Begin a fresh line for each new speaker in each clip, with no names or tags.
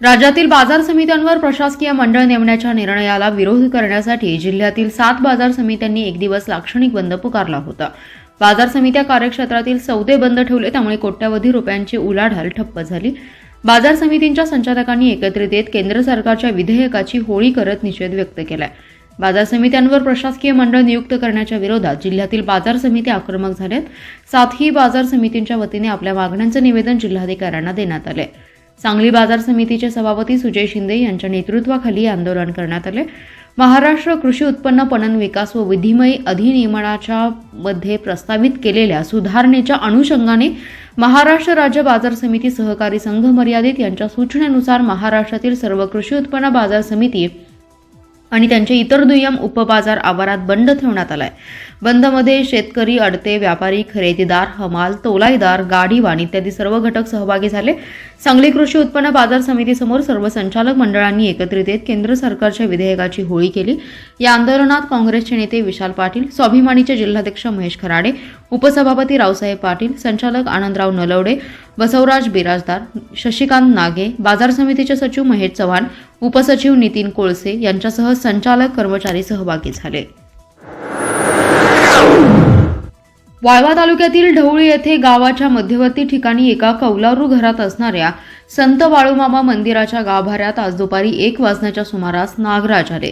राज्यातील बाजार समित्यांवर प्रशासकीय मंडळ नेमण्याच्या निर्णयाला विरोध करण्यासाठी जिल्ह्यातील सात बाजार समित्यांनी एक दिवस लाक्षणिक बंद पुकारला होता. बाजार समित्या कार्यक्षेत्रातील सौदे बंद ठेवले त्यामुळे कोट्यवधी रुपयांची उलाढाल ठप्प झाली. बाजार समितींच्या संचालकांनी एकत्रित येत केंद्र सरकारच्या विधेयकाची होळी करत निषेध व्यक्त केलाय. बाजार समित्यांवर प्रशासकीय मंडळ नियुक्त करण्याच्या विरोधात जिल्ह्यातील बाजार समित्या आक्रमक झाल्यात. सातही बाजार समितींच्या वतीने आपल्या मागण्यांचं निवेदन जिल्हाधिकाऱ्यांना देण्यात आलं आहे सांगली बाजार समितीचे सभापती सुजय शिंदे यांच्या नेतृत्वाखाली आंदोलन करण्यात आले. महाराष्ट्र कृषी उत्पन्न पणन विकास व विधिमय अधिनियमनाच्या मध्ये प्रस्तावित केलेल्या सुधारणेच्या अनुषंगाने महाराष्ट्र राज्य बाजार समिती सहकारी संघ मर्यादित यांच्या सूचनेनुसार महाराष्ट्रातील सर्व कृषी उत्पन्न बाजार समिती आणि त्यांचे इतर दुय्यम उपबाजार आवारात बंद ठेवण्यात आलाय. बंदमध्ये शेतकरी अडते व्यापारी खरेदीदार हमाल तोलाईदार गाडीवान इत्यादी सर्व घटक सहभागी झाले. सांगली कृषी उत्पन्न बाजार समितीसमोर सर्व संचालक मंडळांनी एकत्रित येत केंद्र सरकारच्या विधेयकाची होळी केली. या आंदोलनात काँग्रेसचे नेते विशाल पाटील स्वाभिमानीचे जिल्हाध्यक्ष महेश खराडे उपसभापती रावसाहेब पाटील संचालक आनंदराव नलवडे बसवराज बिराजदार शशिकांत नागे बाजार समितीचे सचिव महेश चव्हाण उपसचिव नितीन कोळसे यांच्यासह संचालक कर्मचारी सहभागी झाले. वाळवा तालुक्यातील ढवळी येथे गावाच्या मध्यवर्ती ठिकाणी एका कौलारू घरात असणाऱ्या संत बाळूमामा मंदिराच्या गाभाऱ्यात आज दुपारी एक वाजण्याच्या सुमारास नागराज आले.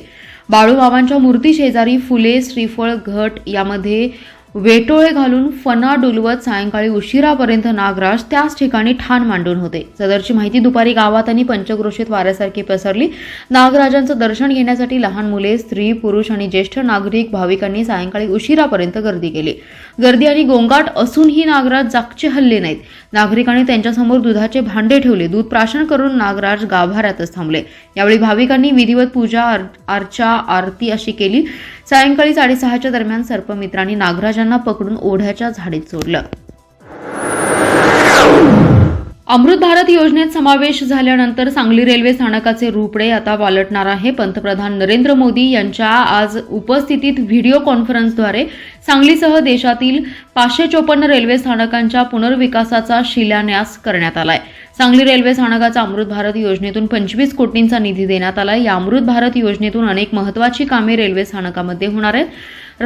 बाळूमामांच्या मूर्ती शेजारी फुले श्रीफळ घट यामध्ये वेटोळे घालून फना डुलवत सायंकाळी उशिरापर्यंत नागराज त्याच ठिकाणी ठाण मांडून होते. सदरची माहिती दुपारी गावात आणि पंचक्रोशीत वाऱ्यासारखी पसरली. नागराजांचं दर्शन घेण्यासाठी लहान मुले स्त्री पुरुष आणि ज्येष्ठ नागरिक भाविकांनी सायंकाळी उशिरापर्यंत गर्दी केली. गर्दी आणि गोंगाट असूनही नागराज जागचे हल्ले नाहीत. नागरिकांनी त्यांच्यासमोर दुधाचे भांडे ठेवले. दूध प्राशन करून नागराज गाभाऱ्यातच थांबले. यावेळी भाविकांनी विधिवत पूजा अर्चा आरती अशी केली. सायंकाळी साडेसहाच्या दरम्यान सर्पमित्रांनी नागराजांना पकडून ओढ्याच्या झाडीत सोडलं. अमृत भारत योजनेत समावेश झाल्यानंतर सांगली रेल्वे स्थानकाचे रूपडे आता वालटणार आहे. पंतप्रधान नरेंद्र मोदी यांच्या आज उपस्थितीत व्हिडिओ कॉन्फरन्सद्वारे सांगलीसह देशातील पाचशे चोपन्न रेल्वे स्थानकांच्या पुनर्विकासाचा शिलान्यास करण्यात आलाय. सांगली रेल्वे स्थानकाचा अमृत भारत योजनेतून पंचवीस कोटींचा निधी देण्यात आला या अमृत भारत योजनेतून अनेक महत्वाची कामे रेल्वे स्थानकामध्ये होणार आहेत.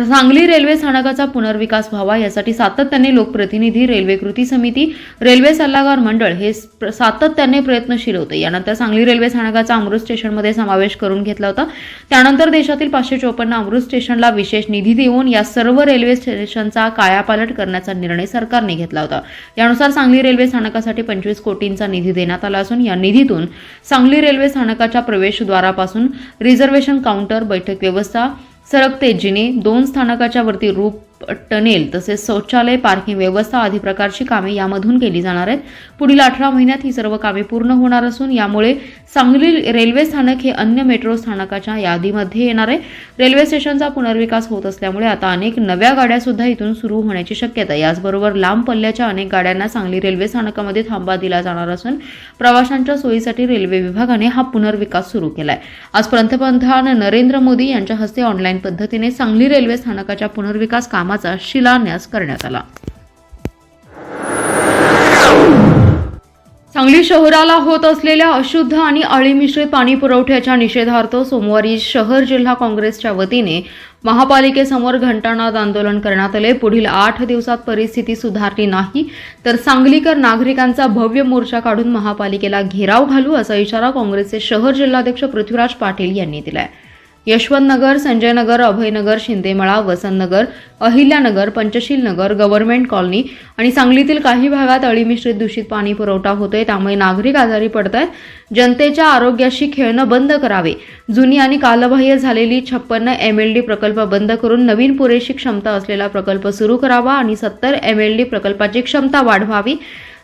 सांगली रेल्वे स्थानकाचा पुनर्विकास व्हावा यासाठी सातत्याने लोकप्रतिनिधी रेल्वे कृती समिती रेल्वे सल्लागार मंडळ हे सातत्याने प्रयत्नशील होते. यानंतर सांगली रेल्वे स्थानकाचा अमृत स्टेशनमध्ये समावेश करून घेतला होता. त्यानंतर देशातील पाचशे चोपन्न अमृत स्टेशनला विशेष निधी देऊन या सर्व रेल्वे स्टेशनचा कायापालट करण्याचा निर्णय सरकारने घेतला होता. यानुसार सांगली रेल्वे स्थानकासाठी पंचवीस कोटींचा निधी देण्यात आला असून या निधीतून सांगली रेल्वे स्थानकाच्या प्रवेशद्वारापासून रिझर्वेशन काउंटर बैठक व्यवस्था सरकते जिने दोन स्थानकाच्या वरती रूप टनेल तसेच शौचालय पार्किंग व्यवस्था आदी प्रकारची कामे यामधून केली जाणार आहेत. पुढील अठरा महिन्यात ही सर्व कामे पूर्ण होणार असून यामुळे सांगली रेल्वे स्थानक हे अन्य मेट्रो स्थानकाच्या यादीमध्ये येणार आहे. रेल्वे स्टेशनचा पुनर्विकास होत असल्यामुळे आता अनेक नव्या गाड्या सुद्धा इथून सुरू होण्याची शक्यता याचबरोबर लांब पल्ल्याच्या अनेक गाड्यांना सांगली रेल्वे स्थानकामध्ये थांबा दिला जाणार असून प्रवाशांच्या सोयीसाठी रेल्वे विभागाने हा पुनर्विकास सुरू केला आहे आज पंतप्रधान नरेंद्र मोदी यांच्या हस्ते ऑनलाईन पद्धतीने सांगली रेल्वे स्थानकाच्या पुनर्विकास काम कामाचा शिलान्यास करण्यात आला. सांगली शहराला होत असलेल्या अशुद्ध आणि अळीमिश्रित पाणी पुरवठ्याच्या निषेधार्थ सोमवारी शहर जिल्हा काँग्रेसच्या वतीने महापालिकेसमोर घंटानाद आंदोलन करण्यात आले. पुढील आठ दिवसात परिस्थिती सुधारली नाही तर सांगलीकर नागरिकांचा भव्य मोर्चा काढून महापालिकेला घेराव घालू असा इशारा काँग्रेसचे शहर जिल्हाध्यक्ष पृथ्वीराज पाटील यांनी दिलाय. यशवंतनगर संजयनगर अभयनगर शिंदेमळा वसंतनगर अहिल्यानगर पंचशील नगर गव्हर्नमेंट कॉलनी आणि सांगलीतील काही भागात अळीमिश्रित दूषित पाणी पुरवठा होतोय. त्यामुळे नागरिक आजारी पडत आहेत जनतेच्या आरोग्याशी खेळणं बंद करावे. जुनी आणि कालबाह्य झालेली छप्पन्न एम एल डी प्रकल्प बंद करून नवीन पुरेशी क्षमता असलेला प्रकल्प सुरू करावा आणि सत्तर एम एल डी प्रकल्पाची क्षमता वाढवावी.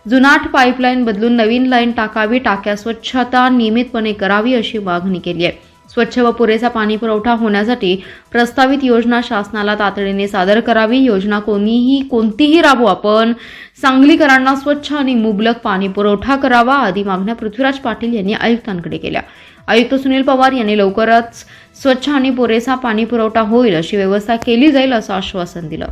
जुनाट पाईपलाईन बदलून नवीन लाईन टाकावी. टाक्या स्वच्छता नियमितपणे करावी अशी मागणी केली आहे. स्वच्छ व पुरेसा पाणी पुरवठा होण्यासाठी प्रस्तावित योजना शासनाला तातडीने सादर करावी. योजना कोणीही कोणतीही राबू आपण. सांगलीकरांना स्वच्छ आणि मुबलक पाणी पुरवठा करावा आदी मागण्या पृथ्वीराज पाटील यांनी आयुक्तांकडे केल्या. आयुक्त सुनील पवार यांनी लवकरच स्वच्छ आणि पुरेसा पाणी पुरवठा होईल अशी व्यवस्था केली जाईल असं आश्वासन दिलं.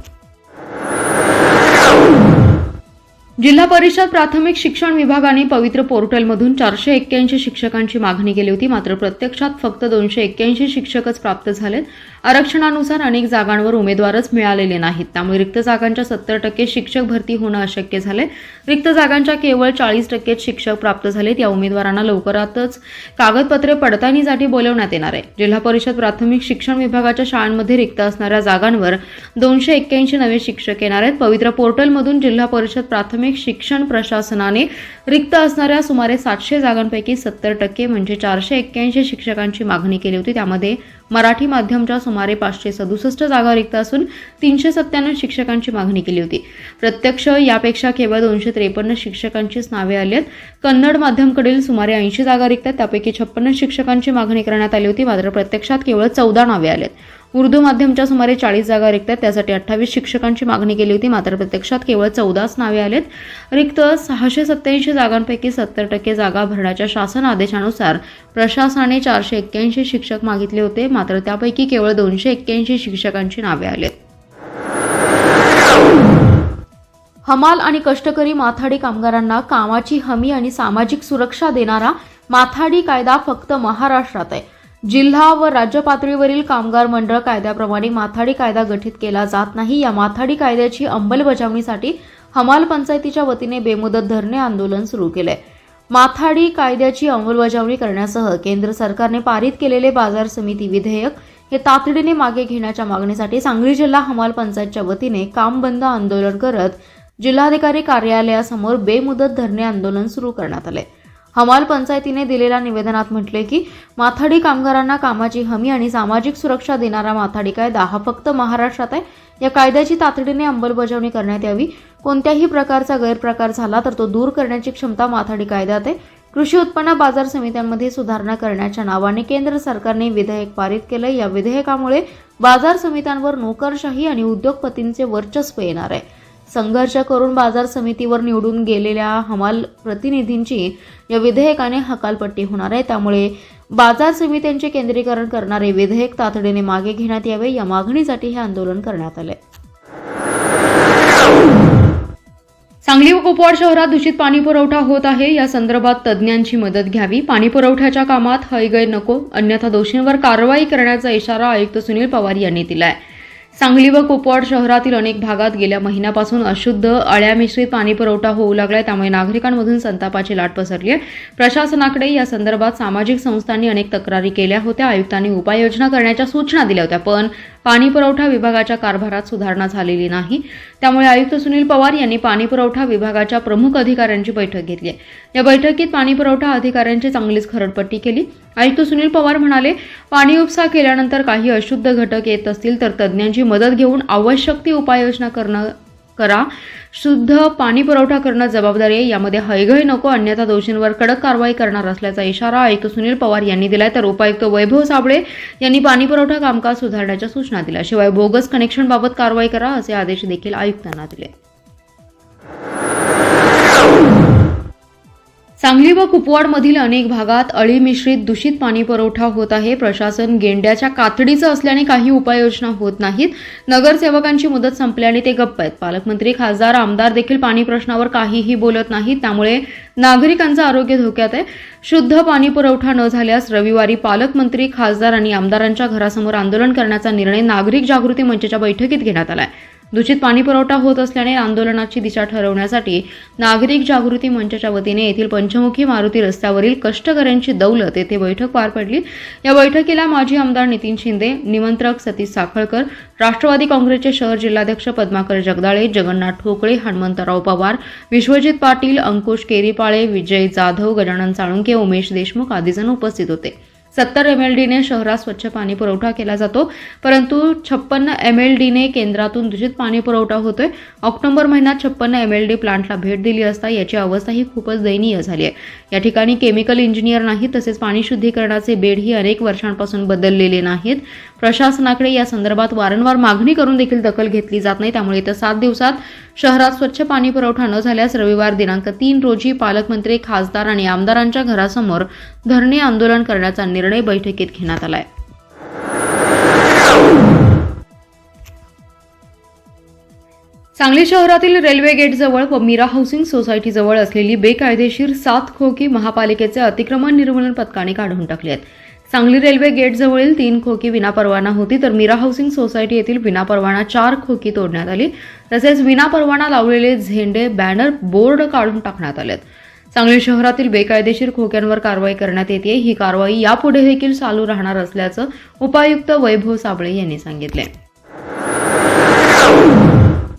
जिल्हा परिषद प्राथमिक शिक्षण विभागाने पवित्र पोर्टलमधून चारशे एक्क्याऐंशी शिक्षकांची मागणी केली होती. मात्र प्रत्यक्षात फक्त दोनशे एक्क्याऐंशी शिक्षकच प्राप्त झालेत. आरक्षणानुसार अनेक जागांवर उमेदवारच मिळालेले नाहीत. त्यामुळे रिक्त जागांच्या सत्तर टक्के शिक्षक भरती होणं अशक्य झाले रिक्त जागांच्या केवळ चाळीस टक्केच शिक्षक प्राप्त झालेत. या उमेदवारांना लवकरातच कागदपत्रे पडताळणीसाठी बोलवण्यात येणार आहे. जिल्हा परिषद प्राथमिक शिक्षण विभागाच्या शाळांमध्ये रिक्त असणाऱ्या जागांवर दोनशे एक्क्याऐंशी नवे शिक्षक येणार आहेत. पवित्र पोर्टलमधून जिल्हा परिषद प्राथमिक शिक्षण प्रशासनाने रिक्त असणाऱ्या सुमारे सातशे जागांपैकी सत्तर टक्के म्हणजे चारशे एक्क्याऐंशी शिक्षकांची मागणी केली होती. त्यामध्ये मराठी माध्यमच्या सुमारे पाचशे सदुसष्ट जागा रिक्त असून तीनशे सत्त्याण्णव शिक्षकांची मागणी केली होती. प्रत्यक्ष यापेक्षा केवळ दोनशे त्रेपन्न शिक्षकांचीच नावे आली आहेत. कन्नड माध्यमकडील सुमारे ऐंशी जागा रिक्त आहेत. त्यापैकी छप्पन्न शिक्षकांची मागणी करण्यात आली होती. मात्र प्रत्यक्षात केवळ चौदा नावे आली आहेत. उर्दू माध्यमच्या सुमारे चाळीस जागा रिक्त आहेत त्यासाठी अठ्ठावीस शिक्षकांची मागणी केली होती. मात्र प्रत्यक्षात केवळ चौदाच नावे आलेत. रिक्त सहाशे सत्त्याऐंशी जागांपैकी सत्तर टक्के जागा भरण्याच्या शासन आदेशानुसार प्रशासनाने चारशे एक्क्याऐंशी शिक्षक मागितले होते. मात्र त्यापैकी केवळ दोनशे एक्क्याऐंशी शिक्षकांची नावे आलेत. हमाल आणि कष्टकरी माथाडी कामगारांना कामाची हमी आणि सामाजिक सुरक्षा देणारा माथाडी कायदा फक्त महाराष्ट्रात आहे. जिल्हा व राज्य पातळीवरील कामगार मंडळ कायद्याप्रमाणे माथाडी कायदा गठीत केला जात नाही. या माथाडी कायद्याची अंमलबजावणीसाठी हमाल पंचायतीच्या वतीने बेमुदत धरणे आंदोलन सुरू केले माथाडी कायद्याची अंमलबजावणी करण्यासह केंद्र सरकारने पारित केलेले बाजार समिती विधेयक हे तातडीने मागे घेण्याच्या मागणीसाठी सांगली जिल्हा हमाल पंचायतच्या वतीने काम बंद आंदोलन करत जिल्हाधिकारी कार्यालयासमोर बेमुदत धरणे आंदोलन सुरू करण्यात आले हमाल पंचायतीने दिलेल्या निवेदनात म्हटले की माथाडी कामगारांना कामाची हमी आणि सामाजिक सुरक्षा देणारा माथाडी कायदा हा फक्त महाराष्ट्रात आहे. या कायद्याची तातडीने अंमलबजावणी करण्यात यावी. कोणत्याही प्रकारचा गैरप्रकार झाला तर तो दूर करण्याची क्षमता माथाडी कायद्यात आहे. कृषी उत्पन्न बाजार समित्यांमध्ये सुधारणा करण्याच्या नावाने केंद्र सरकारने विधेयक पारित केलं या विधेयकामुळे बाजार समित्यांवर नोकरशाही आणि उद्योगपतींचे वर्चस्व येणार आहे. संघर्ष करून बाजार समितीवर निवडून गेलेल्या हमाल प्रतिनिधींची या विधेयकाने हकालपट्टी होणार आहे. त्यामुळे बाजार समित्यांचे केंद्रीकरण करणारे विधेयक तातडीने मागे घेण्यात यावे या मागणीसाठी हे आंदोलन करण्यात आले सांगली व कुपवाड शहरात दूषित पाणी पुरवठा होत आहे. या संदर्भात तज्ज्ञांची मदत घ्यावी. पाणी पुरवठ्याच्या कामात हयगय नको अन्यथा दोषींवर कारवाई करण्याचा इशारा आयुक्त सुनील पवार यांनी दिलाय. सांगली व कुपवाड शहरातील अनेक भागात गेल्या महिन्यापासून अशुद्ध अळ्या मिश्रित पाणी पुरवठा होऊ लागलाय त्यामुळे नागरिकांमधून संतापाची लाट पसरली आहे. प्रशासनाकडे या संदर्भात सामाजिक संस्थांनी अनेक तक्रारी केल्या होत्या आयुक्तांनी उपाययोजना करण्याच्या सूचना दिल्या होत्या पण पाणी पुरवठा विभागाच्या कारभारात सुधारणा झालेली नाही. त्यामुळे आयुक्त सुनील पवार यांनी पाणी पुरवठा विभागाच्या प्रमुख अधिकाऱ्यांची बैठक घेतली आहे. या बैठकीत पाणी पुरवठा अधिकाऱ्यांची चांगलीच खरडपट्टी केली. आयुक्त सुनील पवार म्हणाले पाणी उपसा केल्यानंतर काही अशुद्ध घटक येत असतील तर तज्ज्ञांची मदत घेऊन आवश्यक ती उपाययोजना करणं करा. शुद्ध पाणी पुरवठा करणं जबाबदारी आहे. यामध्ये हयगय नको अन्यथा दोषींवर कडक कारवाई करणार असल्याचा इशारा आयुक्त सुनील पवार यांनी दिलाय. तर उपायुक्त वैभव साबळे यांनी पाणी पुरवठा कामकाज सुधारण्याच्या सूचना दिल्या. शिवाय बोगस कनेक्शनबाबत कारवाई करा असे आदेश देखील आयुक्तांना दिले. सांगली व कुपवाडमधील अनेक भागात अळी मिश्रित दूषित पाणी पुरवठा होत आहे. प्रशासन गेंड्याच्या कातडीचं असल्याने काही उपाययोजना होत नाहीत. नगरसेवकांची मुदत संपल्याने ते गप्प आहेत. पालकमंत्री खासदार आमदार देखील पाणी प्रश्नावर काहीही बोलत नाहीत. त्यामुळे नागरिकांचं आरोग्य धोक्यात आहे. शुद्ध पाणी पुरवठा न झाल्यास रविवारी पालकमंत्री खासदार आणि आमदारांच्या घरासमोर आंदोलन करण्याचा निर्णय नागरिक जागृती मंचच्या बैठकीत घेण्यात आला आहे दूषित पाणी पुरवठा होत असल्याने आंदोलनाची दिशा ठरवण्यासाठी नागरिक जागृती मंचाच्या वतीने येथील पंचमुखी मारुती रस्त्यावरील कष्टकऱ्यांची दौलत येथे बैठक पार पडली. या बैठकीला माजी आमदार नितीन शिंदे निमंत्रक सतीश साखळकर राष्ट्रवादी काँग्रेसचे शहर जिल्हाध्यक्ष पद्माकर जगदाळे जगन्नाथ ठोकळे हनुमंतराव पवार विश्वजित पाटील अंकुश केरीपाळे विजय जाधव गजानन साळुंके उमेश देशमुख आदी जण उपस्थित होते. सत्तर एम एल डीने शहरात स्वच्छ पाणी पुरवठा केला जातो. परंतु छप्पन्न एम एल डीने केंद्रातून दूषित पाणी पुरवठा होतोय. ऑक्टोबर महिन्यात छप्पन्न एम एल डी प्लांटला भेट दिली असता याची अवस्था ही खूपच दयनीय झाली आहे. या ठिकाणी केमिकल इंजिनियर नाही तसेच पाणी शुद्धीकरणाचे बेडही अनेक वर्षांपासून बदललेले नाहीत. प्रशासनाकडे या संदर्भात वारंवार मागणी करून देखील दखल घेतली जात नाही. त्यामुळे येत्या सात दिवसात शहरात स्वच्छ पाणी पुरवठा न झाल्यास रविवार दिनांक तीन रोजी पालकमंत्री खासदार आणि आमदारांच्या घरासमोर धरणे आंदोलन करण्याचा निर्णय बैठकीत घेण्यात आलाय. सांगली शहरातील रेल्वे गेटजवळ व मीरा हाऊसिंग सोसायटीजवळ असलेली बेकायदेशीर सात खोकी महापालिकेचे अतिक्रमण निर्मूलन पथकाने काढून टाकली आहेत. सांगली रेल्वे गेटजवळील तीन खोकी विनापरवाना होती तर मीरा हाऊसिंग सोसायटी येथील विनापरवाना चार खोकी तोडण्यात आली. तसेच विनापरवाना लावलेले झेंडे बॅनर बोर्ड काढून टाकण्यात आलेत. सांगली शहरातील बेकायदेशीर खोक्यांवर कारवाई करण्यात येते. ही कारवाई यापुढे देखील चालू राहणार असल्याचं उपायुक्त वैभव साबळे यांनी सांगितले.